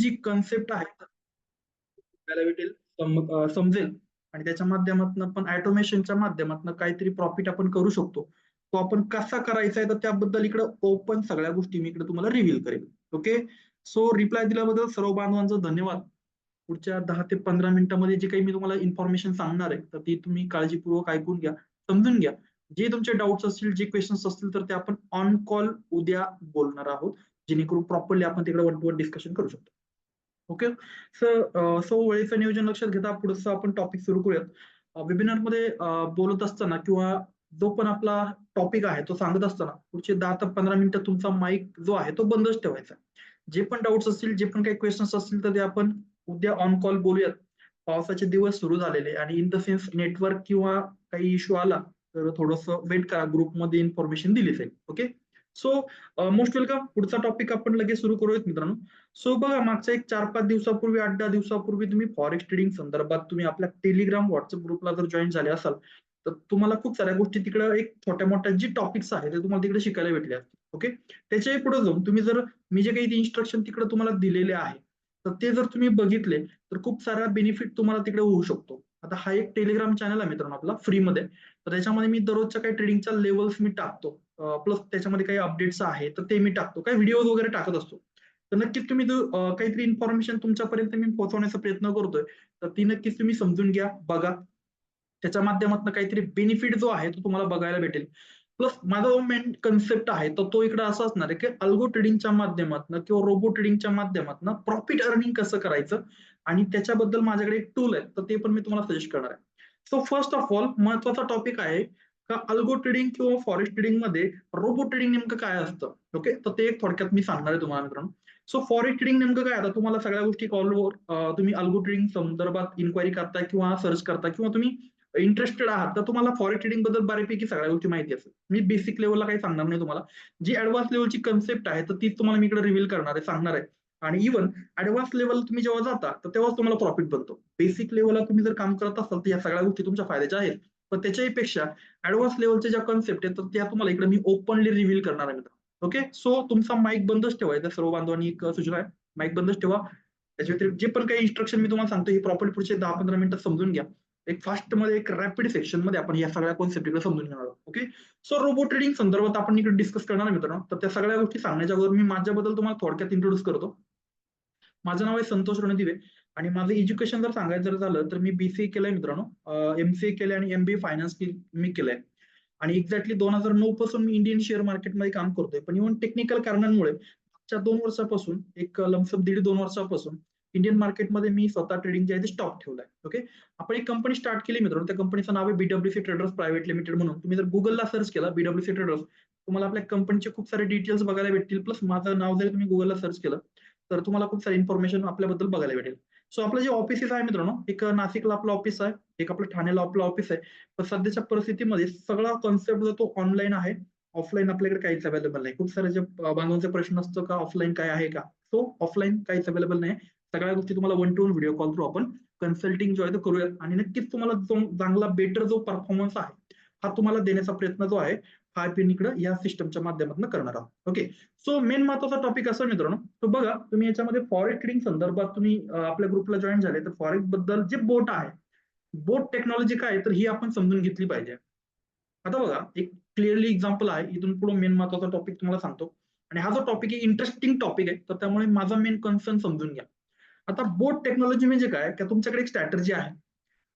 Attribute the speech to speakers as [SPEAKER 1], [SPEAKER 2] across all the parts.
[SPEAKER 1] जी concept आहे आपल्याला भेटेल समजेल. आणि त्याच्या माध्यमातून आपण ऑटोमेशनच्या माध्यमातून काहीतरी प्रॉफिट आपण करू शकतो. तो आपण कसा करायचा आहे तर त्याबद्दल इकडे ओपन सगळ्या गोष्टी मी इकडे तुम्हाला रिव्हील करेल. ओके सो रिप्लाय दिल्याबद्दल सर्व बांधवांचं धन्यवाद. पुढच्या दहा ते पंधरा मिनिटांमध्ये जे काही मी तुम्हाला इन्फॉर्मेशन सांगणार आहे तर ती तुम्ही काळजीपूर्वक ऐकून घ्या समजून घ्या. जे तुमचे डाऊट्स असतील जे क्वेश्चन्स असतील तर ते आपण ऑन कॉल उद्या बोलणार आहोत जेणेकरून प्रॉपरली आपण तिकडे वन टू वन डिस्कशन करू शकतो. ओके सर सो वेळेचं नियोजन लक्षात घेता पुढचं आपण टॉपिक सुरू करूयात. Uh, वेबिनारमध्ये uh, बोलत असताना किंवा जो पण आपला टॉपिक आहे तो सांगत असताना पुढचे दहा ते पंधरा मिनिटं तुमचा माईक जो आहे तो बंदच ठेवायचा. जे पण डाऊट्स असतील जे पण काही क्वेश्चन्स असतील तर ते आपण उद्या ऑन कॉल बोलूयात. पावसाचे दिवस सुरू झालेले आणि इन द सेन्स नेटवर्क किंवा काही इश्यू आला तर थोडस वेट करा ग्रुपमध्ये इन्फॉर्मेशन दिली जाईल ओके सो मोस्ट वेलकम पुढचा टॉपिक आपण लगेच सुरू करूयात मित्रांनो. सो बघा मागच्या एक चार पाच दिवसापूर्वी आठ दहा दिवसापूर्वी तुम्ही फॉरेक्स ट्रेडिंग संदर्भात तुम्ही आपल्या टेलिग्राम व्हॉट्सअप ग्रुपला जर जॉईन झाले असाल तर तुम्हाला खूप साऱ्या गोष्टी तिकडे एक छोट्या मोठ्या जी टॉपिक्स आहेत ते तुम्हाला तिकडे शिकायला भेटले असतील. ओके त्याच्याही पुढे जाऊन तुम्ही जर मी जे काही इन्स्ट्रक्शन तिकडे तुम्हाला दिलेले आहे तर ते जर तुम्ही बघितले तर खूप सारा बेनिफिट तुम्हाला तिकडे होऊ शकतो. आता हा एक टेलिग्राम चॅनल आहे मित्रांनो आपला फ्रीमध्ये तर त्याच्यामध्ये मी दररोजच्या काही ट्रेडिंगच्या लेवल्स मी टाकतो. प्लस त्याच्यामध्ये काही अपडेट्स आहेत तर ते मी टाकतो. काही व्हिडिओ वगैरे टाकत असतो. तर नक्कीच तुम्ही काहीतरी इन्फॉर्मेशन तुमच्यापर्यंत मी पोहोचवण्याचा प्रयत्न करतोय तर ती नक्कीच तुम्ही समजून घ्या बघा. त्याच्या माध्यमातून काहीतरी बेनिफिट जो आहे तो तुम्हाला बघायला भेटेल. प्लस माझा जो मेन कन्सेप्ट आहे तर तो इकडे असा असणार आहे की अल्गो ट्रेडिंगच्या माध्यमातून किंवा रोबो ट्रेडिंगच्या माध्यमातून प्रॉफिट अर्निंग कसं करायचं आणि त्याच्याबद्दल माझ्याकडे एक टूल आहे तर ते पण मी तुम्हाला सजेस्ट करणार आहे. सो फर्स्ट ऑफ ऑल महत्त्वाचा टॉपिक आहे का अल्गो ट्रेडिंग किंवा फॉरेस्ट ट्रेडिंगमध्ये रोबो ट्रेडिंग नेमकं काय असतं? ओके तर ते एक थोडक्यात मी सांगणार आहे तुम्हाला मित्रांनो. सो फॉरेस्ट ट्रेडिंग नेमकं काय? आता तुम्हाला सगळ्या गोष्टी कॉलवर तुम्ही अल्गो ट्रेडिंग संदर्भात इन्क्वायरी करताय किंवा सर्च करता किंवा तुम्ही इंटरेस्टेड आहात तर तुम्हाला फॉरेस्ट ट्रेडिंगबद्दल बऱ्यापैकी सगळ्या गोष्टी माहिती असेल. मी बेसिक लेवलला काही सांगणार नाही तुम्हाला. जी ऍडव्हान्स लेवलची कन्सेप्ट आहे तर तीच तुम्हाला मी इकडे रिव्हील करणार आहे सांगणार आहे. आणि इव्हन ऍडव्हान्स लेवल तुम्ही जेव्हा जाता तर तेव्हाच तुम्हाला प्रॉफिट बनतो. बेसिक लेवलला तुम्ही जर काम करत असाल तर या सगळ्या गोष्टी तुमच्या फायद्याच्या आहेत. पण त्याच्याही पेक्षा ऍडव्हान्स लेवलच्या ज्या कन्सेप्ट आहेत तर त्या तुम्हाला इकडे मी ओपनली रिव्हील करणार आहे मित्र ओके सो तुमचा माईक बंदच ठेवायचा सर्व बांधवांनी एक सूचना आहे. माईक बंदच ठेवा. त्याच्या व्यतिरिक्त जे पण काही इन्स्ट्रक्शन मी तुम्हाला सांगतो हे प्रॉपर्टी पुढचे दहा पंधरा मिनिटं समजून घ्या. एक फास्टमध्ये एक रॅपिड सेक्शनमध्ये आपण या सगळ्या कॉन्सेप्ट इकडे समजून घेणार आहोत. ओके सो रोबो ट्रेडिंग संदर्भात आपण इकडे डिस्कस करणार मित्रांनो. तर त्या सगळ्या गोष्टी सांगण्याच्या अगोदर मी माझ्याबद्दल तुम्हाला थोडक्यात इंट्रोड्यूस करतो. माझं नाव आहे संतोष रणदिवे. आणि माझं एज्युकेशन जर सांगायचं जर झालं तर मी बीसीए केलंय मित्रांनो. एमसीए केलंय आणि एमबीए फायनान्स मी केलंय. आणि एक्झॅक्टली दोन हजार नऊ पासून मी इंडियन शेअर मार्केटमध्ये काम करतोय. पण इव्हन टेक्निकल कारणांमुळे मागच्या दोन वर्षापासून एक लमसम दीड दोन वर्षापासून इंडियन मार्केटमध्ये मी स्वतः ट्रेडिंग जे आहे ते स्टॉप ठेवलाय. ओके आपण एक कंपनी स्टार्ट केली मित्रांनो. त्या कंपनीचं नाव आहे बीडब्ल्यूसी ट्रेडर्स प्रायव्हेट लिमिटेड म्हणून. तुम्ही जर गुगलला सर्च केला बीडब्ल्यूसी ट्रेडर्स तुम्हाला आपल्या कंपनीचे खूप सारे डिटेल्स बघायला भेटतील. प्लस माझं नाव जरी तुम्ही गुगलला सर्च केलं तर तुम्हाला खूप सारे इन्फॉर्मेशन आपल्याबद्दल बघायला भेटेल. सो आपलं जे ऑफिसेस आहे मित्रांनो एक नाशिकला आपलं ऑफिस आहे एक आपलं ठाण्याला आपलं ऑफिस आहे. पण सध्याच्या परिस्थितीमध्ये सगळा कॉन्सेप्ट जो तो ऑनलाईन आहे ऑफलाईन आपल्याकडे काहीच अवेलेबल नाही. खूप सारे जे बांधवांचे प्रश्न असतो का ऑफलाईन काय आहे का? सो ऑफलाईन काहीच अवेलेबल नाही. सगळ्या गोष्टी तुम्हाला one to one video call through आपण कन्सल्टिंग जो आहे तो करूयात आणि नक्कीच तुम्हाला जो चांगला बेटर जो परफॉर्मन्स आहे हा तुम्हाला देण्याचा प्रयत्न जो आहे हा आपण इकडे या सिस्टमच्या माध्यमातून करणार आहोत. ओके सो मेन महत्त्वाचा टॉपिक असं मित्रांनो. तो बघा तुम्ही याच्यामध्ये फॉरेक्स ट्रेडिंग संदर्भात तुम्ही आपल्या ग्रुपला जॉईन झाले तर फॉरेक्सबद्दल जे बोट आहे बोट टेक्नॉलॉजी काय तर ही आपण समजून घेतली पाहिजे. आता बघा एक क्लिअरली एक्झाम्पल आहे इथून पुढे मेन महत्त्वाचा टॉपिक तुम्हाला सांगतो. आणि हा जो टॉपिक आहे इंटरेस्टिंग टॉपिक आहे तर त्यामुळे माझा मेन कन्सर्न समजून घ्या. आता बोट टेक्नॉलॉजी म्हणजे काय? की तुमच्याकडे एक स्ट्रॅटर्जी आहे.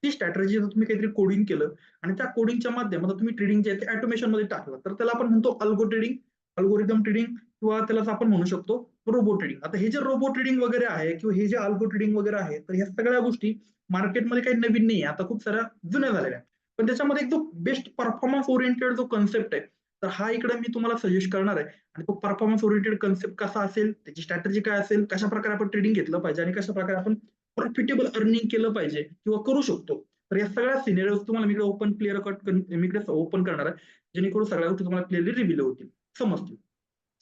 [SPEAKER 1] ती स्ट्रॅटर्जी जर तुम्ही काहीतरी कोडिंग केलं आणि त्या कोडिंगच्या माध्यमातून तुम्ही ट्रेडिंग जे आहे ते ऑटोमेशनमध्ये टाकलं तर त्याला आपण म्हणतो अल्गो ट्रेडिंग अल्गोरिदम ट्रेडिंग किंवा त्याला आपण म्हणू शकतो रोबो ट्रेडिंग आता हे जे रोबो ट्रेडिंग वगैरे आहे किंवा हे जे अल्गो ट्रेडिंग वगैरे आहे तर ह्या सगळ्या गोष्टी मार्केटमध्ये काही नवीन नाही आता खूप साऱ्या जुन्या झालेल्या पण त्याच्यामध्ये एक जो बेस्ट परफॉर्मन्स ओरिएंटेड जो कन्सेप्ट आहे तर हा इकडे मी तुम्हाला सजेस्ट करणार आहे. आणि तो परफॉर्मन्स ओरिएंटेड कन्सेप्ट कसा असेल त्याची स्ट्रॅटर्जी काय असेल कशा प्रकारे आपण ट्रेडिंग घेतलं पाहिजे आणि कशा प्रकारे आपण प्रॉफिटेबल अर्निंग केलं पाहिजे किंवा करू शकतो. तर या सगळ्या सिनेरिओ तुम्हाला मी ओपन क्लिअर कट मी ओपन करणार आहे. जेणेकरून सगळ्या गोष्टी तुम्हाला क्लिअरली रिव्हिल होतील. समजतील.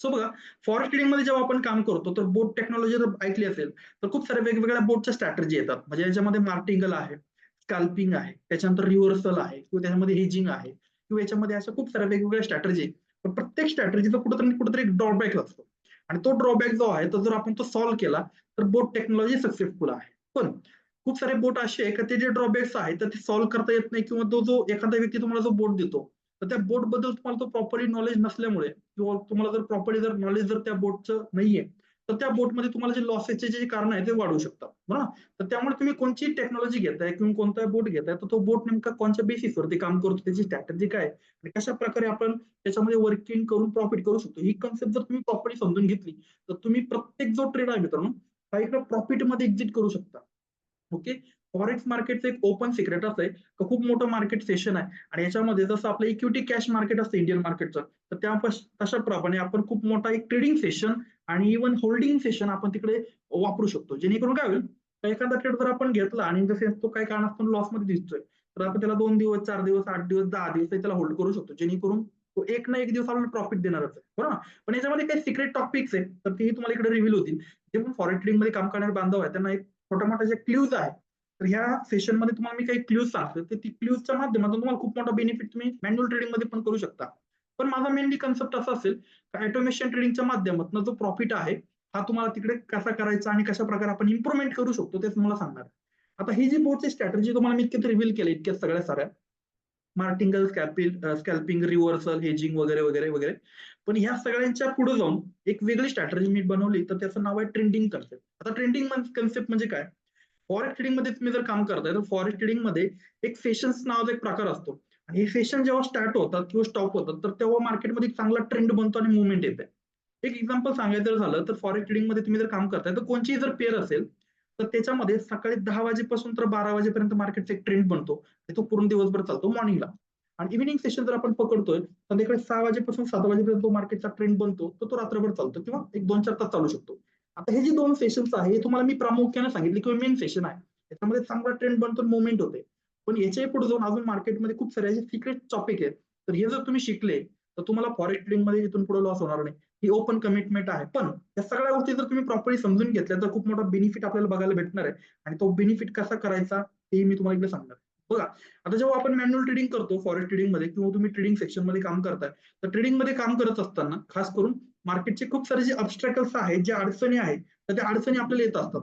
[SPEAKER 1] सो बघा फॉरेस्ट ट्रेडिंगमध्ये जेव्हा आपण काम करतो तर बोट टेक्नॉलॉजी जर ऐकली असेल तर खूप साऱ्या वेगवेगळ्या बोटच्या स्ट्रॅटर्जी येतात. म्हणजे याच्यामध्ये मार्टिंगल आहे स्काल्पिंग आहे त्याच्यानंतर रिव्हर्सल आहे किंवा त्याच्यामध्ये हेजिंग आहे किंवा याच्यामध्ये अशा खूप साऱ्या वेगवेगळ्या स्ट्रॅटर्जी पण प्रत्येक स्ट्रॅटर्जीचा कुठेतरी कुठेतरी एक ड्रॉबॅक असतो. आणि तो ड्रॉबॅक जो आहे तो जर आपण तो सॉल्व्ह केला तर बोट टेक्नॉलॉजी सक्सेसफुल आहे. पण खूप सारे बोट असे आहे का ते जे ड्रॉबॅक्स आहेत तर ते सॉल्व्ह करता येत नाही किंवा तो जो एखादा व्यक्ती तुम्हाला जो बोट देतो तर त्या बोटबद्दल तुम्हाला तो प्रॉपरली नॉलेज नसल्यामुळे किंवा तुम्हाला जर प्रॉपरली जर नॉलेज जर त्या बोटचं नाहीये तर त्या बोटमध्ये तुम्हाला जे लॉसेसचे जे कारण आहे ते वाढू शकतात. बरोबर तर त्यामुळे तुम्ही कोणची टेक्नॉलॉजी घेताय किंवा कोणता बोट घेताय तर तो बोट नेमका कोणत्या बेसिसवरती काम करतो त्याची स्ट्रॅटेजी काय आणि कशा प्रकारे आपण त्याच्यामध्ये वर्किंग करून प्रॉफिट करू शकतो? ही कन्सेप्ट जर तुम्ही प्रॉपरली समजून घेतली तर तुम्ही प्रत्येक जो ट्रेड आहे मित्रांनो हा इकडे प्रॉफिटमध्ये एक्झिट करू शकता. ओके फॉरेक्स मार्केटचं एक ओपन सिक्रेट असं आहे खूप मोठं मार्केट सेशन आहे. आणि याच्यामध्ये जसं आपलं इक्विटी कॅश मार्केट असतं इंडियन मार्केटचं तर त्या तशाप्रमाणे आपण खूप मोठा एक ट्रेडिंग सेशन आणि इव्हन होल्डिंग सेशन आपण तिकडे वापरू शकतो. जेणेकरून काय होईल एखादा ट्रेड जर आपण घेतला आणि जसे तो काही कारणास्तव लॉसमध्ये दिसतोय तर आपण त्याला दोन दिवस चार दिवस आठ दिवस दहा दिवस त्याला होल्ड करू शकतो. जेणेकरून तो एक ना एक दिवस आपण प्रॉफिट देणारच आहे. बरोबर पण याच्यामध्ये काही सिक्रेट टॉपिक्स आहे तर तेही तुम्हाला इकडे रिव्हील होतील. जे पण फॉरेन ट्रेडिंगमध्ये काम करणारे बांधव आहे त्यांना एक छोटा मोठा जे क्ल्यूज आहे तर ह्या सेशनमध्ये तुम्हाला मी काही क्ल्यूज सांगतो तर ती क्ल्यूजच्या माध्यमातून तुम्हाला खूप मोठा बेनिफिट तुम्ही मॅन्युअल ट्रेडिंगमध्ये पण करू शकता. पण माझा मेनली कन्सेप्ट असा असेल ऑटोमेशन ट्रेडिंगच्या माध्यमातून जो प्रॉफिट आहे हा तुम्हाला तिकडे कसा करायचा आणि कशा प्रकारे आपण इम्प्रुव्हमेंट करू शकतो ते तुम्हाला सांगणार आता ही जी बोर्डची स्ट्रॅटेजी तुम्हाला मी इतक्यात रिव्हील केली इतक्या सगळ्या साऱ्या martingale scalping scalping reversal hedging वगैरे वगैरे वगैरे. पण ह्या सगळ्यांच्या पुढे जाऊन एक वेगळी स्ट्रॅटेजी मी बनवली तर त्याचं नाव आहे ट्रेंडिंग कन्सेप्ट आता ट्रेंडिंग कन्सेप्ट म्हणजे काय? फॉरेस्ट ट्रेडिंगमध्ये तुम्ही जर काम करताय तर फॉरेस्ट ट्रेडिंगमध्ये एक सेशन्स नावाचा एक प्रकार असतो. आणि हे सेशन जेव्हा स्टार्ट होतात किंवा स्टॉप होतात तर तेव्हा मार्केटमध्ये एक चांगला ट्रेंड बनतो आणि मुवमेंट येते. एक एक्झाम्पल सांगायचं झालं तर फॉरेस्ट ट्रेडिंगमध्ये तुम्ही जर काम करताय तर कोणची जर पेअर असेल तर त्याच्यामध्ये सकाळी दहा वाजेपासून तर बारा वाजेपर्यंत मार्केटचा एक ट्रेंड बनतो. तो पूर्ण दिवसभर चालतो मॉर्निंगला आणि इव्हिनिंग सेशन जर आपण पकडतोय संध्याकाळी सहा वाजेपासून सात वाजेपर्यंत तो मार्केटचा ट्रेंड बनतो तर तो रात्रभर चालतो किंवा एक दोन चार तास चालू शकतो. आता हे जे दोन सेशन्स आहे हे तुम्हाला मी प्रामुख्याने सांगितले किंवा मेन सेशन आहे. याच्यामध्ये चांगला ट्रेंड बनतो मुवमेंट होते. पण याच्याही पुढे जाऊन अजून मार्केटमध्ये खूप सारे सिक्रेट टॉपिक आहेत. तर हे जर तुम्ही शिकले तर तुम्हाला फॉरेक्ट ट्रेंडमध्ये इथून पुढे लॉस होणार नाही. ही ओपन कमिटमेंट आहे. पण या सगळ्या गोष्टी जर तुम्ही प्रॉपरली समजून घेतल्या तर खूप मोठा बेनिफिट आपल्याला बघायला भेटणार आहे. आणि तो बेनिफिट कसा करायचा ते मी तुम्हाला इकडे सांगणार बघा आता जेव्हा आपण मॅन्युअल ट्रेडिंग करतो फॉरेस्ट ट्रेडिंगमध्ये किंवा तुम्ही ट्रेडिंग सेक्शनमध्ये काम करताय तर ट्रेडिंगमध्ये काम करत असताना खास करून मार्केटचे खूप सारे जे अबस्ट्रॅकल्स आहेत ज्या अडचणी आहेत तर त्या अडचणी आपल्याला येत असतात.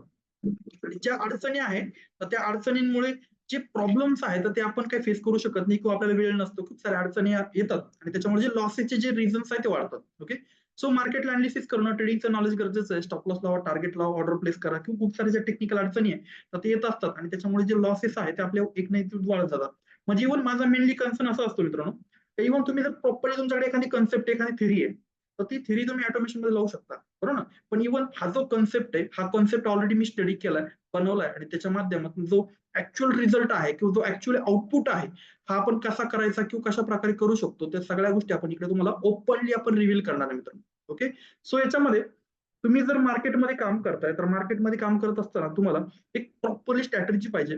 [SPEAKER 1] ज्या अडचणी आहेत तर त्या अडचणींमुळे जे प्रॉब्लेम्स आहेत तर ते आपण काही फेस करू शकत नाही किंवा आपल्याला वेळ नसतो. खूप साऱ्या अडचणी येतात. आणि त्याच्यामुळे जे लॉसेसचे जे रिझन्स आहेत ते वाढतात. ओके सो मार्केटला अनालिसिस करणं ट्रेडिंगचं नॉलेज गरजेचं आहे. स्टॉप लॉस लावा टार्गेट लावा ऑर्डर प्लेस करा. किंवा खूप सारे ज्या टेक्निकल अडचणी आहे तर ते येत असतात. आणि त्याच्यामुळे जे लॉसेस आहेत ते आपल्या एक नाही वाढत जातात. म्हणजे इव्हन माझा मेनली कन्सर्न असा असतो मित्रांनो इव्हन तुम्ही जर प्रॉपरली तुमच्याकडे एखादी कन्सेप्ट एखादी थेरी आहे तर ती थेरी तुम्ही ऑटोमेशनमध्ये लावू शकता. बरोबर ना? पण इव्हन हा जो कन्सेप्ट आहे हा कन्सेप्ट ऑलरेडी मी स्टडी केलाय. बनवलाय आणि त्याच्या माध्यमातून जो ऍक्च्युअल रिझल्ट आहे किंवा जो ऍक्च्युअली आउटपुट आहे हा आपण कसा करायचा किंवा कशा प्रकारे करू शकतो त्या सगळ्या गोष्टी आपण इकडे तुम्हाला ओपनली आपण रिव्हील करणार आहे मित्रांनो. ओके सो याच्यामध्ये तुम्ही जर मार्केटमध्ये काम करताय तर मार्केटमध्ये काम करत असताना तुम्हाला एक प्रॉपरली स्ट्रॅटेजी पाहिजे.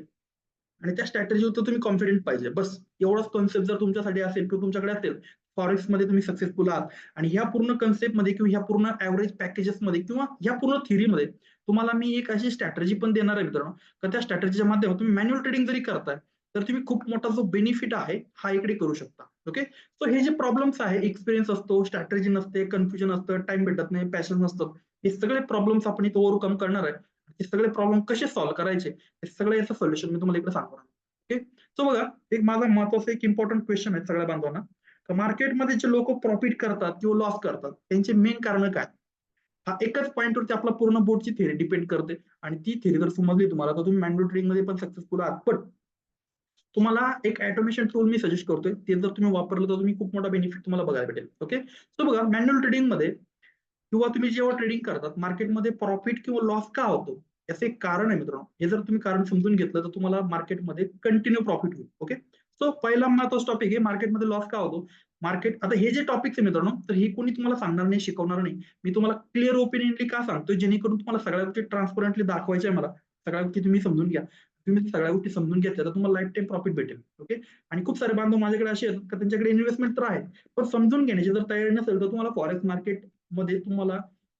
[SPEAKER 1] आणि त्या स्ट्रॅटेजीवर तुम्ही कॉन्फिडेंट पाहिजे. बस एवढाच कॉन्सेप्ट जर तुमच्यासाठी असेल किंवा तुमच्याकडे असेल फॉरेक्समध्ये तुम्ही सक्सेसफुल आहात. आणि ह्या पूर्ण कन्सेप्टमध्ये किंवा ह्या पूर्ण ऍव्हरेज पॅकेजेस मध्ये किंवा ह्या पूर्ण थिअरीमध्ये तुम्हाला मी एक अशी स्ट्रॅटेजी पण देणार आहे मित्रांनो. का त्या स्ट्रॅटेजीच्या माध्यमातून तुम्ही मॅन्युअल ट्रेडिंग जरी करताय तर तुम्ही खूप मोठा जो बेनिफिट आहे हा इकडे करू शकता. ओके सो हे जे प्रॉब्लेम्स आहे एक्सपिरियन्स असतो स्ट्रॅटेजी नसते कन्फ्युजन असतं टाइम भेटत नाही पॅशन नसतं हे सगळे प्रॉब्लेम्स आपण इथं ओव्हरकम करणार आहे. हे सगळे प्रॉब्लेम कसे सॉल्व्ह करायचे हे सगळे याचं सोल्युशन मी तुम्हाला इकडे सांगणार ओके सो बघा एक माझा महत्त्वाचा एक इम्पॉर्टंट क्वेश्चन आहे सगळ्या बांधवांना. मार्केटमध्ये जे लोक प्रॉफिट करतात किंवा लॉस करतात त्यांचे मेन कारण काय? हा एकाच पॉईंटवरती आपला पूर्ण बोर्डची थेरी डिपेंड करते. आणि ती थेरी जर समजली तुम्हाला तर तुम्ही मॅन्युअल ट्रेडिंगमध्ये पण सक्सेसफुल आहात. पण तुम्हाला एक ऑटोमेशन टूल मी सजेस्ट करतोय. ते जर तुम्ही वापरलं तर तुम्ही खूप मोठा बेनिफिट तुम्हाला बघायला भेटेल. ओके सो बघा मॅन्युअल ट्रेडिंगमध्ये किंवा तुम्ही जेव्हा ट्रेडिंग करतात मार्केटमध्ये प्रॉफिट किंवा लॉस का होतो याचं एक कारण आहे मित्रांनो. हे जर तुम्ही कारण समजून घेतलं तर तुम्हाला मार्केटमध्ये कंटिन्यू प्रॉफिट होईल. ओके सो पहिला महत्त्वाचा टॉपिक आहे मार्केटमध्ये लॉस का होतो? मार्केट आता हे जे टॉपिक आहे मित्रांनो तर हे कोणी तुम्हाला सांगणार नाही शिकवणार नाही. मी तुम्हाला क्लिअर ओपिनियनली का सांगतोय? जेणेकरून तुम्हाला सगळ्या गोष्टी ट्रान्सपरंटली दाखवायच्या आहे मला. सगळ्या गोष्टी तुम्ही समजून घ्या. तुम्ही सगळ्या गोष्टी समजून घेतल्या तर तुम्हाला लाईफ टाईम प्रॉफिट भेटेल. ओके आणि खूप सारे बांधव माझ्याकडे असे आहेत का त्यांच्याकडे इन्व्हेस्टमेंट तर आहे पण समजून घेण्याची जर तयारी नसेल तर तुम्हाला फॉरेक्स मार्केटमध्ये तुम्हाला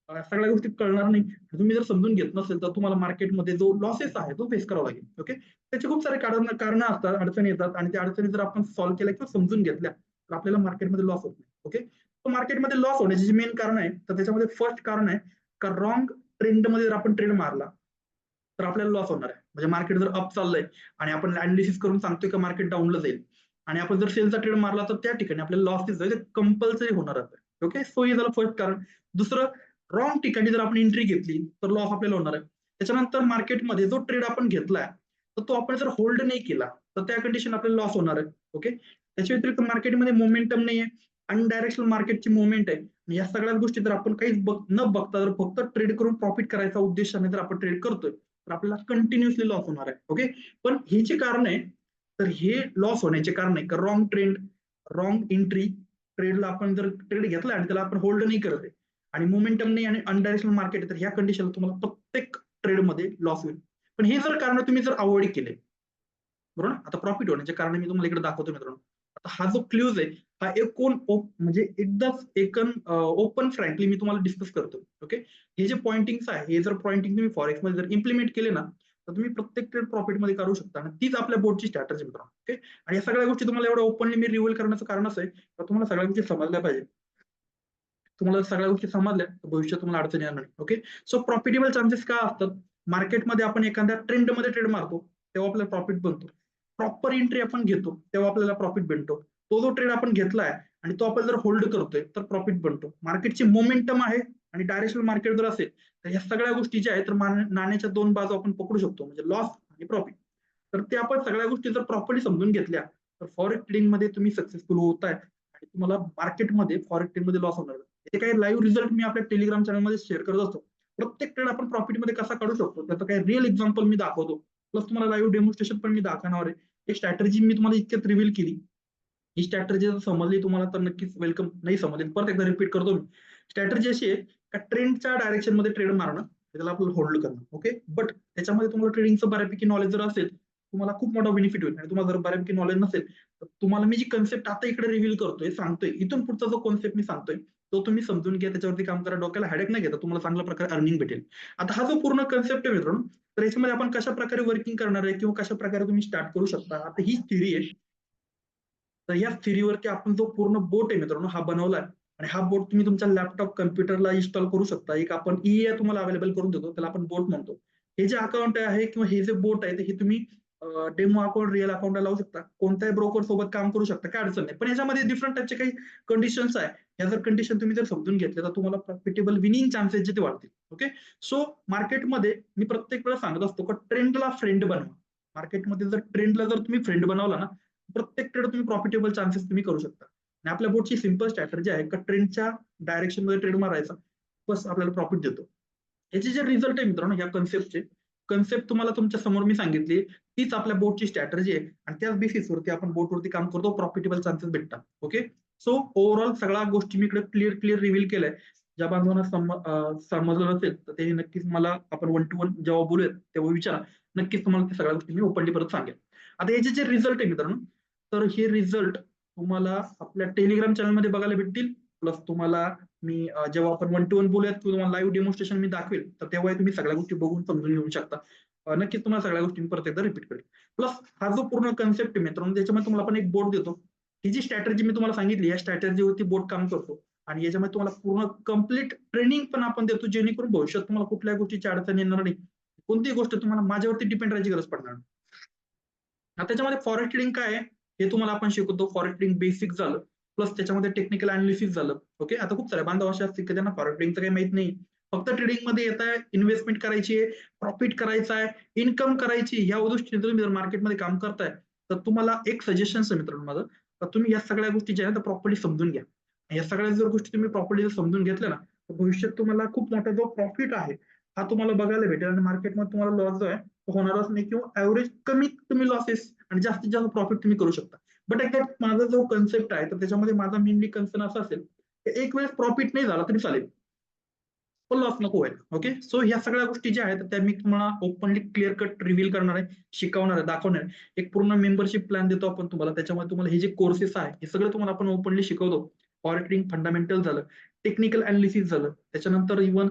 [SPEAKER 1] सगळ्या गोष्टी कळणार नाही. तुम्ही जर समजून घेत नसेल तर तुम्हाला मार्केटमध्ये जो लॉसेस आहे तो फेस करावा लागेल. ओके त्याचे खूप सारे कारण कारण असतात अडचणी येतात आणि त्या अडचणी जर आपण सॉल्व्ह केल्या किंवा समजून घेतल्या तर आपल्याला मार्केटमध्ये लॉस होत नाही. ओके मार्केटमध्ये लॉस होण्याचे जे मेन कारण आहे तर त्याच्यामध्ये फर्स्ट कारण आहे का रॉंग ट्रेंडमध्ये जर आपण ट्रेड मारला तर आपल्याला लॉस होणार आहे. म्हणजे मार्केट जर अप चाललंय आणि आपण अनालिसिस करून सांगतोय का मार्केट डाऊनला जाईल आणि आपण जर सेलचा ट्रेड मारला तर त्या ठिकाणी आपल्याला लॉस जाईल कंपल्सरी होणार आहे. ओके सो हे झालं फर्स्ट कारण. दुसरं रॉंग ठिकाणी जर आपण एंट्री घेतली तर लॉस आपल्याला होणार आहे. त्याच्यानंतर मार्केटमध्ये जो ट्रेड आपण घेतलाय तर तो आपण जर होल्ड नाही केला तर त्या कंडिशन आपल्याला लॉस होणार आहे. ओके त्याच्या व्यतिरिक्त मार्केटमध्ये मोमेंटम नाहीये. आहे अनडायरेक्शनल मार्केटची मुवमेंट आहे. आणि या सगळ्या गोष्टी जर आपण काहीच बघ न बघता जर फक्त ट्रेड करून प्रॉफिट करायचा उद्देशाने जर आपण ट्रेड करतोय तर आपल्याला कंटिन्युअसली लॉस होणार आहे. ओके पण हे जे कारण आहे तर हे लॉस होण्याचे कारण आहे का रॉंग ट्रेंड रॉंग एंट्री ट्रेडला आपण जर ट्रेड घेतला आणि त्याला आपण होल्ड नाही करत आहे आणि मोमेंटम नाही आणि अनडायरेक्शनल मार्केट तर ह्या कंडिशनला तुम्हाला प्रत्येक ट्रेडमध्ये लॉस होईल. पण हे जर कारण तुम्ही जर अवॉइड केले बरोबर आता प्रॉफिट होण्याचे कारण मी तुम्हाला इकडे दाखवतो मित्रांनो. हा जो क्ल्यूज आहे हा एकूण म्हणजे एकदाच एकन ओपन फ्रँकली मी तुम्हाला डिस्कस करतो ओके हे जे पॉइंटिंग्स आहे हे जर पॉइंटिंग तुम्ही फॉरेक्समध्ये जर इम्प्लिमेंट केले ना तर तुम्ही प्रत्येक ट्रेड प्रॉफिटमध्ये करू शकता आणि तीच आपल्या बोर्डची स्ट्रॅटर्जी मित्रांनो ओके आणि या सगळ्या गोष्टी तुम्हाला एवढं ओपनली मी रिव्हील करण्याचं कारण असं आहे तर तुम्हाला सगळ्या गोष्टी समजल्या पाहिजे. तुम्हाला सगळ्या गोष्टी समजल्या तर भविष्यात तुम्हाला अडचण येणार नाही ओके सो प्रॉफिटेबल चान्सेस काय असतात? मार्केटमध्ये आपण एखाद्या ट्रेंडमध्ये ट्रेड मारतो तेव्हा आपला प्रॉफिट बनतो. प्रॉपर एंट्री आपण घेतो तेव्हा आपल्याला प्रॉफिट बनतो तो जो ट्रेड आपण घेतलाय आणि तो आपण जर होल्ड करतोय तर प्रॉफिट बनतो. मार्केटची मोमेंटम आहे आणि डायरेक्शनल मार्केट जर असेल तर ह्या सगळ्या गोष्टी ज्या आहेत तर नाण्याच्या दोन बाजू आपण पकडू शकतो. म्हणजे लॉस आणि प्रॉफिट तर ते आपण सगळ्या गोष्टी जर प्रॉपरली समजून घेतल्या तर फॉरेक्ट ट्रेडिंगमध्ये तुम्ही सक्सेसफुल होत आहे आणि तुम्हाला मार्केटमध्ये फॉरेक्ट ट्रेडमध्ये लॉस होणार. ते काही लाईव्ह रिझल्ट मी आपल्या टेलिग्राम चॅनलमध्ये शेअर करत असतो. प्रत्येक ट्रेड आपण प्रॉफिटमध्ये कसा काढू शकतो? त्याचं काही रिअल एक्झाम्पल मी दाखवतो. प्लस तुम्हाला लाईव्ह डेमॉन्स्ट्रेशन पण मी दाखवणार आहे. एक स्ट्रॅटर्जी मी तुम्हाला इतक्यात रिव्हील केली. ही स्ट्रॅटर्जी जर समजली तुम्हाला तर नक्कीच वेलकम नाही समजली परत एकदा रिपीट करतो मी. स्ट्रॅटर्जी अशी आहे का ट्रेंडच्या डायरेक्शनमध्ये ट्रेड मारणं त्याला आपल्याला होल्ड करणं. ओके बट त्याच्यामध्ये तुम्हाला ट्रेडिंगचं बऱ्यापैकी नॉलेज जर असेल तुम्हाला खूप मोठा बेनिफिट होईल. आणि तुम्हाला जर बऱ्यापैकी नॉलेज नसेल तर तुम्हाला मी जी कन्सेप्ट आता इकडे रिव्हील करतोय सांगतोय इथून पुढचा जो कॉन्सेप्ट मी सांगतोय तो तुम्ही समजून घ्या. त्याच्यावरती काम करा. डोक्याला हॅडेक नाही घेता. तुम्हाला चांगल्या प्रकारे अर्निंग भेटेल. आता हा जो पूर्ण कन्सेप्ट आहे मित्रांनो तर याच्यामध्ये आपण कशा प्रकारे वर्किंग करणार आहे किंवा कशा प्रकारे तुम्ही स्टार्ट करू शकता? आता ही थिरी आहे. तर या थिरीवरती आपण जो पूर्ण बोट आहे मित्रांनो हा बनवलाय आणि हा बोट तुम्ही तुमच्या लॅपटॉप कम्प्युटरला इन्स्टॉल करू शकता. एक आपण ई ए तुम्हाला अवेलेबल करून देतो त्याला आपण बोट म्हणतो. हे जे अकाउंट आहे किंवा हे जे बोट आहे हे तुम्ही डेमो अकाउंट रिअल अकाउंटला लावू शकता. कोणत्याही ब्रोकर सोबत काम करू शकता. काय अडचण नाही. पण याच्यामध्ये डिफरंट टाईपचे काही कंडिशन्स आहे. या जर कंडिशन तुम्ही जर समजून घेतले तर तुम्हाला प्रॉफिटेबल विनिंग चान्सेस जे ते वाढतील. ओके सो मार्केटमध्ये मी प्रत्येक वेळा सांगत असतो की ट्रेंडला फ्रेंड बनवा. मार्केटमध्ये जर ट्रेंडला जर तुम्ही फ्रेंड बनवला ना प्रत्येक ट्रेड तुम्ही प्रॉफिटेबल चान्सेस तुम्ही करू शकता. आणि आपल्या बोर्डची सिंपल स्ट्रॅटर्जी आहे का ट्रेंडच्या डायरेक्शनमध्ये ट्रेड मारायचा. बस आपल्याला प्रॉफिट देतो. याचे जे रिझल्ट आहे मित्रांनो या कन्सेप्टचे कन्सेप्ट तुम्हाला तुमच्यासमोर मी सांगितली. तीच आपल्या बोटची स्ट्रॅटर्जी आहे. आणि त्याच बेसिसवरती आपण बोटवरती काम करतो प्रॉफिटेबल चान्सेस भेटतात. ओके सो ओव्हरऑल सगळ्या गोष्टी मी इकडे क्लिअर क्लिअर रिव्हील केलंय. ज्या बांधवांना समजलं नसेल तर ते नक्कीच मला आपण वन टू वन जेव्हा बोलूयात तेव्हा विचारा. नक्कीच तुम्हाला त्या सगळ्या गोष्टी मी ओपनली परत सांगेल आता याचे जे रिझल्ट आहे मित्रांनो तर हे रिझल्ट तुम्हाला आपल्या टेलिग्राम चॅनलमध्ये बघायला भेटतील. प्लस तुम्हाला मी जेव्हा आपण वन टू वन बोलूयात किंवा तुम्हाला लाईव्ह डेमॉन्स्ट्रेशन मी दाखवेल तर तेव्हा तुम्ही सगळ्या गोष्टी बघून समजून घेऊ शकता. नक्कीच तुम्हाला सगळ्या गोष्टी परत एकदा रिपीट करेल. प्लस हा जो पूर्ण कन्सेप्ट आहे मित्रांनो त्याच्यामध्ये तुम्हाला आपण एक बोर्ड देतो. ही जी स्ट्रॅटर्जी मी तुम्हाला सांगितली या स्ट्रॅटर्जीवरती बोर्ड काम करतो. आणि याच्यामध्ये तुम्हाला पूर्ण कंप्लीट ट्रेनिंग पण आपण देतो जेणेकरून भविष्यात तुम्हाला कुठल्या गोष्टीची अडचण येणार नाही. कोणतीही गोष्ट तुम्हाला माझ्यावरती डिपेंड राहायची गरज पडणार नाही. त्याच्यामध्ये फॉरेस्ट ट्रेडिंग काय आहे? हे तुम्हाला आपण शिकवतो. फॉरेस्ट ट्रेडिंग बेसिक झालं. प्लस त्याच्यामध्ये टेक्निकल अनालिसिस झालं. ओके आता खूप सारे बांधव असतील की त्यांना फॉरेस्ट ट्रेडिंगचं काही माहीत नाही. फक्त ट्रेडिंगमध्ये येत आहे इन्व्हेस्टमेंट करायची आहे प्रॉफिट करायचा आहे इन्कम करायची या दृष्टीने तुम्ही जर मार्केटमध्ये काम करताय तर तुम्हाला एक सजेशन आहे मित्रांनो माझं तर तुम्ही या सगळ्या गोष्टी ज्या आहेत प्रॉपरली समजून घ्या. या सगळ्या जर गोष्टी तुम्ही प्रॉपरली जर समजून घेतल्या ना तर भविष्यात तुम्हाला खूप मोठा जो प्रॉफिट आहे हा तुम्हाला बघायला भेटेल. आणि मार्केटमध्ये तुम्हाला लॉस जो आहे तो होणारच नाही किंवा ऍव्हरेज कमीत कमी लॉसेस आणि जास्तीत जास्त प्रॉफिट तुम्ही करू शकता. बट एकदा माझा जो कन्सेप्ट आहे तर त्याच्यामध्ये माझा मेनली कन्सर्न असा असेल एक वेळेस प्रॉफिट नाही झाला तरी चालेल. पण लॉस नको व्हायला ओके सो ह्या सगळ्या गोष्टी ज्या आहेत त्या मी तुम्हाला ओपनली क्लिअर कट रिव्हील करणार आहे शिकवणार आहे दाखवणार आहे. एक पूर्ण मेंबरशिप प्लॅन देतो आपण तुम्हाला. त्याच्यामध्ये तुम्हाला हे जे कोर्सेस आहे हे सगळं तुम्हाला आपण ओपनली शिकवतो. फॉरेटरिंग फंडामेंटल झालं टेक्निकल अनालिसिस झालं. त्याच्यानंतर इव्हन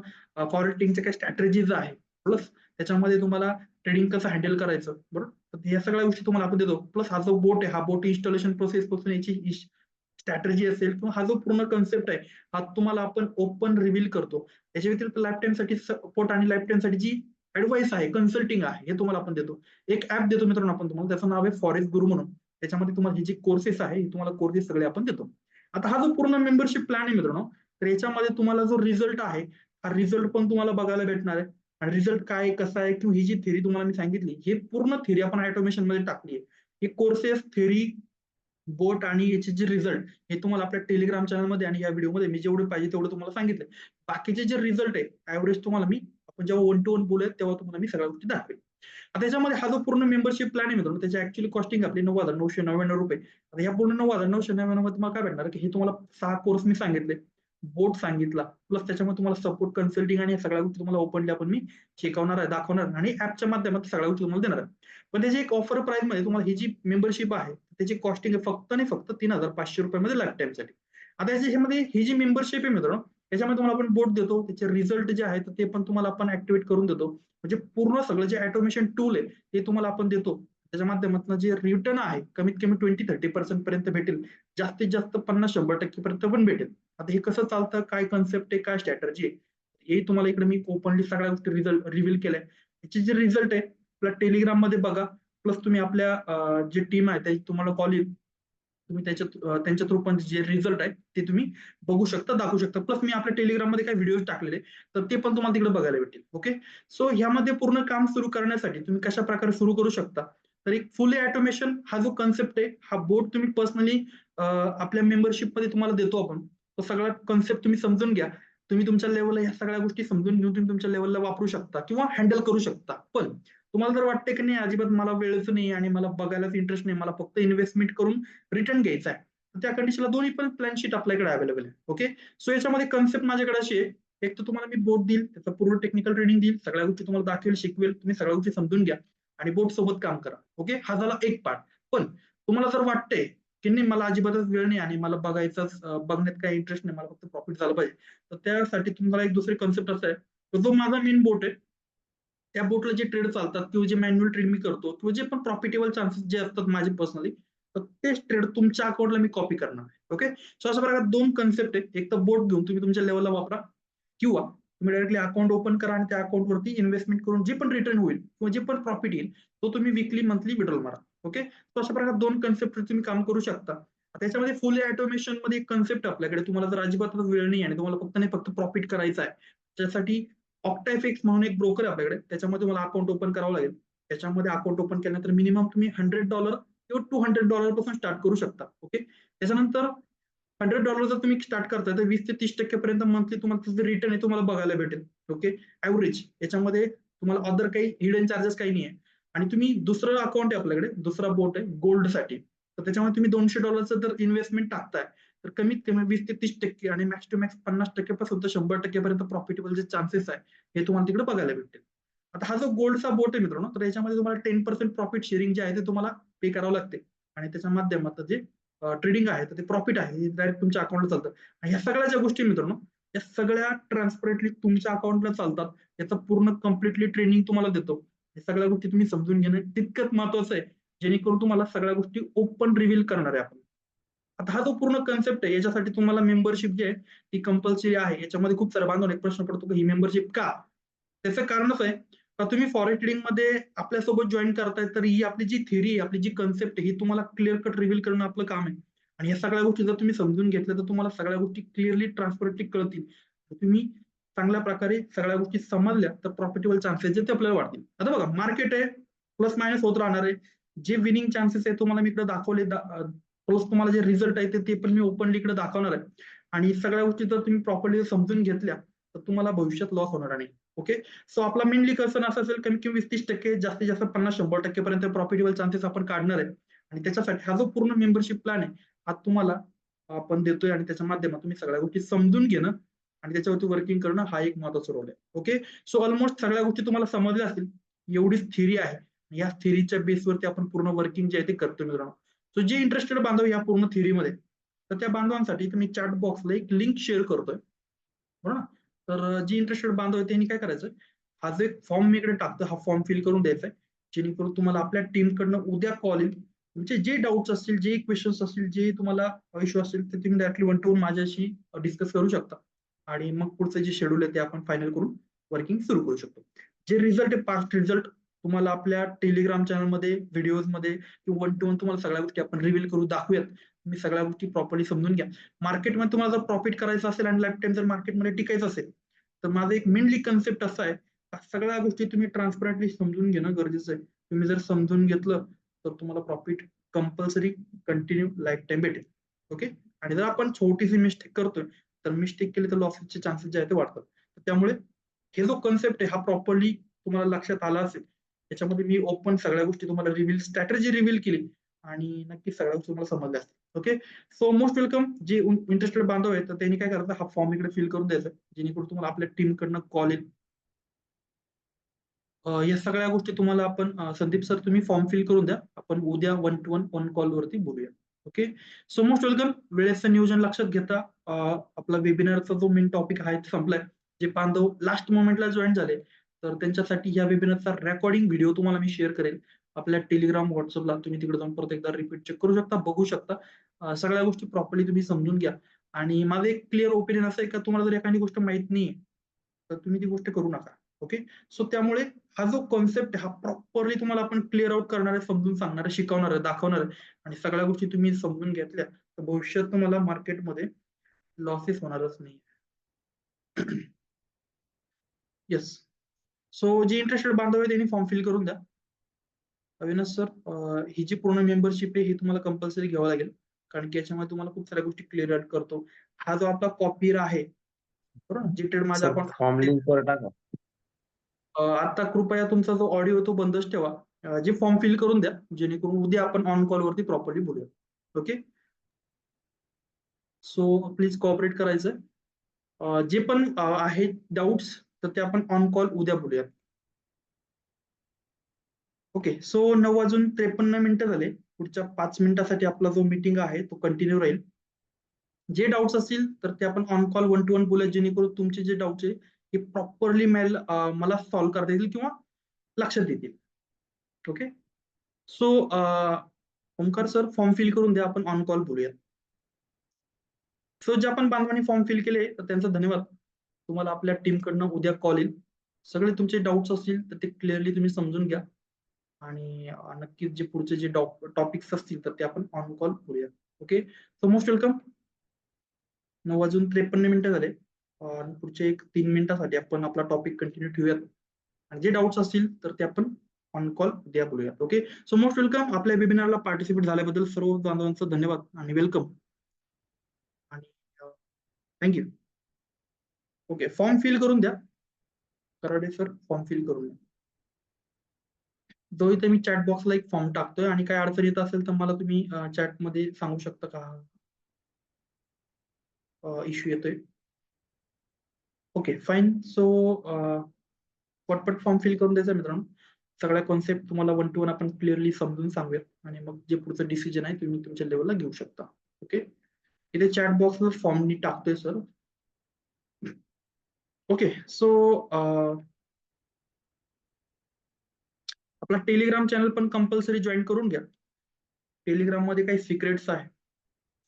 [SPEAKER 1] फॉरेस्टिंगच्या काही स्ट्रॅटेजीज आहे प्लस त्याच्यामध्ये तुम्हाला ट्रेडिंग कसं हँडल करायचं बरोबर? या सगळ्या गोष्टी तुम्हाला आपण देतो. प्लस हा जो बोट आहे हा बोट इन्स्टॉलेशन प्रोसेस पासून याची स्ट्रॅटर्जी असेल किंवा हा जो पूर्ण कन्सेप्ट आहे हा तुम्हाला आपण ओपन रिव्हील करतो. त्याच्या व्यतिरिक्त लाईफ टाईमसाठी सपोर्ट आणि लाईफ टाईमसाठी जी ऍडवाइस आहे कन्सल्टिंग आहे हे तुम्हाला आपण देतो. एक ऍप देतो मित्रांनो आपण तुम्हाला त्याचं नाव आहे फॉरेस्ट गुरु म्हणून. त्याच्यामध्ये तुम्हाला हे जे कोर्सेस आहे हे तुम्हाला कोर्सेस सगळे आपण देतो. आता हा जो पूर्ण मेंबरशिप प्लॅन आहे मित्रांनो तर याच्यामध्ये तुम्हाला जो रिझल्ट आहे हा रिझल्ट पण तुम्हाला बघायला भेटणार आहे. आणि रिझल्ट काय कसा आहे किंवा ही जी थेरी तुम्हाला मी सांगितली हे पूर्ण थेरी आपण ऑटोमेशनमध्ये टाकली आहे. हे कोर्सेस थेरी बोट आणि याचे जे रिझल्ट हे तुम्हाला आपल्या टेलिग्राम चॅनलमध्ये आणि या व्हिडिओमध्ये मी जेवढे पाहिजे तेवढं तुम्हाला सांगितलं बाकीचे जे रिझल्ट आहे ऍव्हरेज तुम्हाला मी आपण जेव्हा वन टू वन बोलूयात तेव्हा तुम्हाला मी सगळ्या गोष्टी दाखवेल आता त्याच्यामध्ये हा जो पूर्ण मेंबरशिप प्लॅन आहे मित्रांनो त्याची ऍक्च्युअली कॉस्टिंग आपली नऊ हजार नऊशे नव्याण्णव रुपये. आता या पूर्ण नऊ हजार नऊशे नव्याण्णवमध्ये तुम्हाला काय भेटणार की हे तुम्हाला सहा कोर्स मी सांगितले. बोट सांगितला प्लस त्याच्यामध्ये तुम्हाला सपोर्ट कन्सल्टिंग आणि सगळ्या गोष्टी तुम्हाला ओपनली आपण मी शिकवणार आहे दाखवणार आणि ऍपच्या माध्यमात सगळ्या गोष्टी तुम्हाला देणार आहे. पण त्याची एक ऑफर प्राइसमध्ये तुम्हाला ही जी मेंबरशिप आहे त्याची कॉस्टिंग आहे फक्त आणि फक्त तीन हजार पाचशे रुपयामध्ये लाईफ टाईमसाठी आता याच्यामध्ये ही जी मेंबरशिप आहे मित्रांनो त्याच्यामध्ये तुम्हाला आपण बोट देतो त्याचे रिझल्ट जे आहेत ते पण तुम्हाला आपण ऍक्टिव्हेट करून देतो. म्हणजे पूर्ण सगळं जे ऑटोमेशन टूल आहे ते तुम्हाला आपण देतो. त्याच्या माध्यमातून जे रिटर्न आहे कमीत कमी ट्वेंटी थर्टी पर्सेंट पर्यंत भेटेल. जास्तीत जास्त पन्नास शंभर टक्के पर्यंत पण भेटेल. आता हे कसं चालतं काय कन्सेप्ट आहे काय स्ट्रॅटर्जी आहे हे तुम्हाला इकडे मी ओपनली सगळ्या गोष्टी रिझल्ट रिव्हील केलाय. याचे जे रिझल्ट आहे आपल्या टेलिग्राममध्ये बघा. प्लस तुम्ही आपल्या जे टीम आहे त्याची तुम्हाला कॉल येईल. तुम्ही त्याच्या त्यांच्या थ्रू पण जे रिझल्ट आहे ते तुम्ही बघू शकता दाखवू शकता. प्लस मी आपल्या टेलिग्राममध्ये काही व्हिडिओ टाकलेले तर ते पण तुम्हाला तिकडे बघायला भेटेल ओके सो ह्यामध्ये पूर्ण काम सुरू करण्यासाठी तुम्ही कशा प्रकारे सुरू करू शकता? तर एक फुली ऑटोमेशन हा जो कन्सेप्ट आहे हा बोर्ड तुम्ही पर्सनली आपल्या मेंबरशिपमध्ये तुम्हाला देतो आपण. तो सगळा कन्सेप्ट तुम्ही समजून घ्या. तुम्ही तुमच्या लेवलला ह्या सगळ्या गोष्टी समजून घेऊन तुम्ही तुमच्या लेवलला वापरू शकता किंवा हँडल करू शकता. पण तुम्हाला जर वाटते की नाही अजिबात मला वेळच नाही आणि मला बघायलाच इंटरेस्ट नाही मला फक्त इन्व्हेस्टमेंट करून रिटर्न घ्यायचा आहे त्या कंडिशनला दोन्ही पण प्लॅन शीट आपल्याकडे अवेलेबल आहे. ओके सो याच्यामध्ये कन्सेप्ट माझ्याकडे अशी आहे. एक तर तुम्हाला मी बोर्ड देईल त्याचं पूर्ण टेक्निकल ट्रेनिंग देईल सगळ्या गोष्टी तुम्हाला दाखवेल शिकवेल तुम्ही सगळ्या गोष्टी समजून घ्या आणि बोर्ड सोबत काम करा. ओके हा झाला एक पार्ट पण तुम्हाला जर वाटतंय की नाही मला अजिबातच वेळ नाही आणि मला बघायचाच बघण्यात काही इंटरेस्ट नाही मला फक्त प्रॉफिट झालं पाहिजे तर त्यासाठी तुम्हाला एक दुसरी कन्सेप्ट असा आहे. जो माझा मेन बोट आहे त्या बोटला जे ट्रेड चालतात किंवा जे मॅन्युअल ट्रेड मी करतो किंवा जे पण प्रॉफिटेबल चान्सेस जे असतात माझे पर्सनली तर तेच ट्रेड तुमच्या अकाउंटला मी कॉपी करणार आहे. ओके सो अशा प्रकारे दोन कन्सेप्ट आहेत. एक तर बोट घेऊन तुम्ही तुमच्या लेवलला वापरा. किंवा तुम्ही डायरेक्टली अकाउंट ओपन करा आणि त्या अकाउंटवरती इन्व्हेस्टमेंट करून जे पण रिटर्न होईल किंवा जे पण प्रॉफिट येईल तो तुम्ही विकली मंथली विड्रॉल मारा. ओके सो अशा प्रकारे दोन कन्सेप्ट तुम्ही काम करू शकता. त्याच्यामध्ये फुल ऑटोमेशनमध्ये एक कन्सेप्ट आपल्याकडे. तुम्हाला जर अजिबात वेळ नाही आणि तुम्हाला फक्त नाही फक्त प्रॉफिट करायचा आहे त्यासाठी ऑक्टायफिक्स म्हणून एक ब्रोकर आहे आपल्याकडे. त्याच्यामध्ये तुम्हाला अकाउंट ओपन करावं लागेल. त्याच्यामध्ये अकाउंट ओपन केल्यानंतर मिनिमम तुम्ही हंड्रेड डॉलर किंवा टू हंड्रेड डॉलरपासून स्टार्ट करू शकता. ओके त्याच्यानंतर हंड्रेड डॉलर जर तुम्ही स्टार्ट करताय तर वीस ते तीस टक्केपर्यंत मंथली तुम्हाला त्याचं रिटर्न आहे तुम्हाला बघायला भेटेल. ओके ऍव्हरेज याच्यामध्ये तुम्हाला अदर काही हिडन चार्जेस काही नाही आहे आणि तुम्ही दुसरं अकाउंट आहे आपल्याकडे. दुसरा बोट आहे गोल्डसाठी तर त्याच्यामध्ये तुम्ही दोनशे डॉलरचं जर इन्व्हेस्टमेंट टाकताय. तर कमीत कमी वीस ते तीस टक्के आणि मॅक्स टू मॅक्स पन्नास टक्केपासून तर शंभर टक्केपर्यंत प्रॉफिटेबल जे चान्सेस आहे हे तुम्हाला तिकडे बघायला भेटतील. आता हा जो गोल्डचा बोट आहे मित्रांनो तर याच्यामध्ये तुम्हाला टेन पर्सेंट प्रॉफिट शेअरिंग जे आहे ते तुम्हाला पे करावं लागते. आणि त्याच्या माध्यमात जे ट्रेडिंग आहे तर ते प्रॉफिट आहे हे डायरेक्ट तुमच्या अकाउंटला चालतं. आणि ह्या सगळ्या ज्या गोष्टी मित्रांनो या सगळ्या ट्रान्सपरंटली तुमच्या अकाउंटला चालतात. याचं पूर्ण कम्प्लिटली ट्रेनिंग तुम्हाला देतो. हे सगळ्या गोष्टी तुम्ही समजून घेणं तितकंच महत्वाचं आहे जेणेकरून तुम्हाला सगळ्या गोष्टी ओपन रिव्हील करणार आहे आपण. आता हा जो पूर्ण कन्सेप्ट आहे याच्यासाठी तुम्हाला मेंबरशिप जी आहे ती कंपल्सरी आहे. याच्यामध्ये खूप सारा बांधून एक प्रश्न पडतो की ही मेंबरशिप का? त्याचं कारणच आहे का तुम्ही फॉरेन ट्रेडिंगमध्ये आपल्यासोबत जॉईन करताय तर ही आपली जी थेरी आहे आपली जी कन्सेप्ट आहे ही तुम्हाला क्लिअर कट रिव्हील करणं आपलं काम आहे. आणि या सगळ्या गोष्टी जर तुम्ही समजून घेतल्या तर तुम्हाला सगळ्या गोष्टी क्लिअरली ट्रान्सपरंटली कळतील. तुम्ही चांगल्या प्रकारे सगळ्या गोष्टी समजल्या तर प्रॉफिटेबल चान्सेस जे ते आपल्याला वाढतील. आता बघा मार्केट आहे प्लस मायनस होत राहणार आहे. जे विनिंग चान्सेस आहे तुम्हाला मी इकडे दाखवले रोज तुम्हाला जे रिझल्ट आहे ते पण मी ओपनली इकडे दाखवणार आहे. आणि सगळ्या गोष्टी जर तुम्ही प्रॉपरली समजून घेतल्या तर तुम्हाला भविष्यात लॉस होणार नाही. ओके सो आपला मेनली कसं असं असेल कमी किंवा वीस तीस टक्के जास्तीत जास्त पन्नास शंभर टक्केपर्यंत प्रॉफिटेबल चान्सेस आपण काढणार आहे. आणि त्याच्यासाठी हा जो पूर्ण मेंबरशिप प्लॅन आहे हा तुम्हाला आपण देतोय आणि त्याच्या माध्यमातून तुम्ही सगळ्या गोष्टी समजून घेणं आणि त्याच्यावरती वर्किंग करणं हा एक महत्त्वाचा रोल आहे. ओके सो ऑलमोस्ट सगळ्या गोष्टी तुम्हाला समजल्या असतील. एवढीच थिअरी आहे. या थिअरीच्या बेसवरती आपण पूर्ण वर्किंग जे आहे ते करतो मित्रांनो. सो जे इंटरेस्टेड बांधव या पूर्ण थिअरीमध्ये तर त्या बांधवांसाठी मी चॅट बॉक्सला एक लिंक शेअर करतोय. बरोबर तर जे इंटरेस्टेड बांधव आहे त्यांनी काय करायचं? हा जो एक फॉर्म मी इकडे टाकतो हा फॉर्म फिल करून द्यायचा आहे. जेणेकरून तुम्हाला आपल्या टीमकडनं उद्या कॉल येईल. तुमचे जे डाऊट्स असतील जे क्वेश्चन्स असतील जे तुम्हाला इश्यू असतील ते तुम्ही डायरेक्टली वन टू वन माझ्याशी डिस्कस करू शकता. आणि मग पुढचं जे शेड्यूल आहे ते आपण फायनल करून वर्किंग सुरू करू शकतो. जे रिझल्ट आहे पास्ट रिझल्ट तुम्हाला आपल्या टेलिग्राम चॅनलमध्ये व्हिडिओजमध्ये किंवा वन टू वन तुम्हाला सगळ्या गोष्टी आपण रिव्हील करू दाखवूयात. तुम्ही सगळ्या गोष्टी प्रॉपरली समजून घ्या. मार्केटमध्ये तुम्हाला जर प्रॉफिट करायचं असेल आणि लाईफ टाइम जर मार्केटमध्ये टिकायचं असेल तर माझा एक मेनली कन्सेप्ट असा आहे का सगळ्या गोष्टी तुम्ही ट्रान्सपरंटली समजून घेणं गरजेचं आहे. तुम्ही जर समजून घेतलं तर तुम्हाला profit compulsory continue life time भेटेल. ओके आणि जर आपण छोटीशी मिस्टेक करतोय तर मिस्टेक केली तर लॉसेसचे चान्सेस जे आहेत ते वाढतात. त्यामुळे हे जो कन्सेप्ट आहे हा प्रॉपरली तुम्हाला लक्षात आला असेल त्याच्यामध्ये मी ओपन सगळ्या गोष्टी तुम्हाला रिव्हील स्ट्रॅटेजी रिव्हील केली आणि नक्की सगळ्या गोष्टी तुम्हाला समजल्या असतील. ओके सो मोस्ट वेलकम जे इंटरेस्टेड बांधव आहेत तर त्यांनी काय करायचं? हा फॉर्म इकडे फिल करून द्यायचा. जेणेकरून तुम्हाला आपल्या टीम कडनं कॉल येईल. या सगळ्या गोष्टी तुम्हाला आपण संदीप सर तुम्ही फॉर्म फिल करून द्या. आपण उद्या one to one one call वरती बोलूया. ओके सो मोस्ट वेलकम वेळेचं नियोजन लक्षात घेता आपला वेबिनारचा जो मेन टॉपिक आहे संपलाय. जे बांधव लास्ट मोमेंटला जॉईन झाले तर त्यांच्यासाठी या वेबिनारचा रेकॉर्डिंग व्हिडिओ तुम्हाला मी शेअर करेल. आपल्या टेलिग्राम व्हॉट्सअपला तुम्ही तिकडे जाऊन परत एकदा रिपीट चेक करू शकता बघू शकता. सगळ्या गोष्टी प्रॉपरली तुम्ही समजून घ्या. आणि माझं एक क्लिअर ओपिनियन असं आहे का तुम्हाला जर एखादी गोष्ट माहीत नाही तर तुम्ही ती गोष्ट करू नका. ओके सो त्यामुळे हा जो कॉन्सेप्ट हा प्रॉपरली तुम्हाला आपण क्लिअर आउट करणार आहे समजून सांगणार आहे शिकवणार आहे दाखवणार आहे. आणि सगळ्या गोष्टी तुम्ही समजून घेतल्या तर भविष्यात तुम्हाला मार्केटमध्ये लॉसेस होणारच नाही येस सो जे इंटरेस्टेड बांधव आहे त्यांनी फॉर्म फिल करून द्या. अविनाश सर ही जी पूर्ण मेंबरशिप आहे ही तुम्हाला कंपल्सरी घ्यावं लागेल. कारण की याच्यामध्ये तुम्हाला खूप साऱ्या गोष्टी क्लिअर आउट करतो. हा जो आपला कॉपी आहे बरोबर माझा आपण
[SPEAKER 2] फॉर्म टाका.
[SPEAKER 1] आता कृपया तुमचा जो ऑडिओ तो बंदच ठेवा. जे फॉर्म फिल करून द्या जेणेकरून उद्या आपण ऑन कॉल वरती प्रॉपरली बोलूया. ओके सो प्लीज कॉपरेट करायचंय जे पण आहेत डाऊट्स तर ते आपण ऑन कॉल उद्या बोलूया ओके सो नऊ वाजून त्रेपन्न मिनिटं झाले. पुढच्या पाच मिनिटासाठी आपला जो मीटिंग आहे तो कंटिन्यू राहील. जे डाऊट्स असतील तर ते आपण on call one to one बोलूया जेणेकरून तुमचे जे डाऊट्स आहे हे प्रॉपरली मेल मला सॉल्व्ह करता येतील किंवा लक्षात येतील. Okay so Omkar sir form fill करून द्या आपण ऑन कॉल बोलूया सो जे आपण बांधवांनी फॉर्म फिल केले तर त्यांचा धन्यवाद. तुम्हाला आपल्या टीम कडनं उद्या कॉल येईल. सगळे तुमचे डाऊट्स असतील तर ते क्लिअरली तुम्ही समजून घ्या. आणि नक्कीच जे पुढचे जे टॉपिक्स असतील तर ते आपण ऑन कॉल करूया. ओके सो मोस्ट वेलकम नऊ वाजून त्रेपन्न मिनिटं झाले. पुढचे एक तीन मिनिटासाठी आपण आपला टॉपिक कंटिन्यू ठेवूयात. आणि जे डाऊट्स असतील तर ते आपण ऑन कॉल उद्या बोलूया ओके सो मोस्ट वेलकम आपल्या वेबिनारला पार्टिसिपेट झाल्याबद्दल सर्व बांधवांचं धन्यवाद आणि वेलकम आणि थँक्यू ओके फॉर्म फिल करून द्या. कराडे सर फॉर्म फिल करून द्या. जो इथे मी चॅट बॉक्सला एक फॉर्म टाकतोय आणि काय अडचण येत असेल तर मला तुम्ही चॅटमध्ये सांगू शकता का? इश्यू येतोय. ओके फाईन सो पटपट फॉर्म फिल करून द्यायचा मित्रांनो. सगळ्या कॉन्सेप्ट तुम्हाला वन टू वन आपण क्लिअरली समजून सांगूयात. आणि मग जे पुढचं डिसिजन आहे तुम्ही तुमच्या लेवलला घेऊ शकता. ओके इथे चॅट बॉक्सवर फॉर्म मी टाकतोय सर ओके सो uh, आपला टेलिग्राम चॅनल पण कंपल्सरी जॉईन करून घ्या. टेलिग्राममध्ये काही सिक्रेट्स आहे.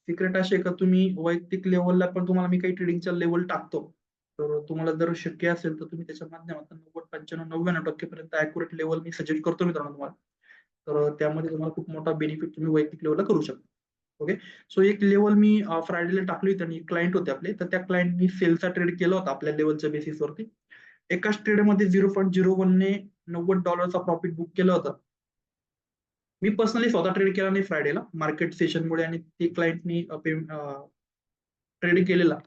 [SPEAKER 1] सिक्रेट असे का तुम्ही वैयक्तिक लेवलला पण तुम्हाला मी काही ट्रेडिंगच्या लेवल टाकतो. तर तुम्हाला जर शक्य असेल तर तुम्ही त्याच्या माध्यमातून नव्वद पंच्याण्णव नव्याण्णव टक्केपर्यंत अॅक्युरेट लेवल मी सजेस्ट करतो मित्रांनो तुम्हाला. तर त्यामध्ये तुम्हाला खूप मोठा बेनिफिट तुम्ही वैयक्तिक लेवलला करू शकता. ओके सो एक लेवल मी फ्रायडेला टाकली होती आणि क्लायंट होते आपले. तर त्या क्लायंटनी सेलचा ट्रेड केला होता आपल्या लेवलच्या बेसिसवरती एकाच ट्रेडमध्ये झिरो पॉईंट झिरो वनने नव्वद डॉलरचा प्रॉफिट बुक केला होता. मी पर्सनली स्वतः ट्रेड केला नाही फ्रायडेला मार्केट सेशनमुळे आणि ते क्लायंटनी ट्रेड केलेला.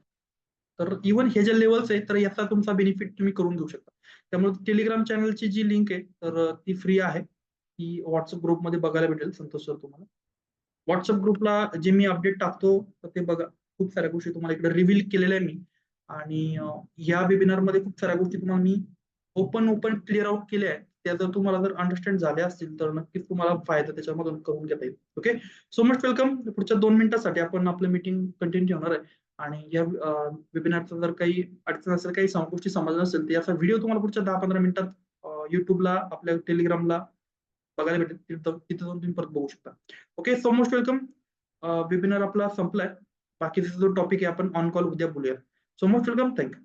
[SPEAKER 1] तर इव्हन हे जे लेवल्स आहे तर याचा तुमचा बेनिफिट तुम्ही करून घेऊ शकता. त्यामुळे टेलिग्राम चॅनलची जी लिंक आहे तर ती फ्री आहे. ती व्हॉट्सअप ग्रुपमध्ये बघायला भेटेल. संतोष सर तुम्हाला. व्हॉट्सअप ग्रुपला जे मी अपडेट टाकतो तर ते बघा खूप साऱ्या गोष्टी तुम्हाला इकडे रिव्हील केलेल्या आहे मी. आणि या वेबिनारमध्ये खूप साऱ्या गोष्टी तुम्हाला मी ओपन ओपन क्लिअर आउट केल्या आहेत. त्या जर तुम्हाला जर अंडरस्टँड झाल्या असतील तर नक्कीच तुम्हाला फायदा त्याच्यामधून करून घेता येईल. ओके सो मच वेलकम पुढच्या दोन मिनिटासाठी आपण आपलं मीटिंग कंटिन्यू ठेवणार आहे. आणि या वेबिनारचा जर काही अडचण असेल काही गोष्टी समजल्या असेल तर याचा व्हिडिओ तुम्हाला पुढच्या दहा पंधरा मिनिटात युट्यूबला आपल्या टेलिग्रामला बघायला भेटेल. तिथं तिथं जाऊन तुम्ही परत बघू शकता. Okay so most welcome webinar आपला संपलाय. बाकीचा जो टॉपिक आहे आपण ऑन कॉल उद्या बोलूया सो मोस्ट वेलकम थँक्यू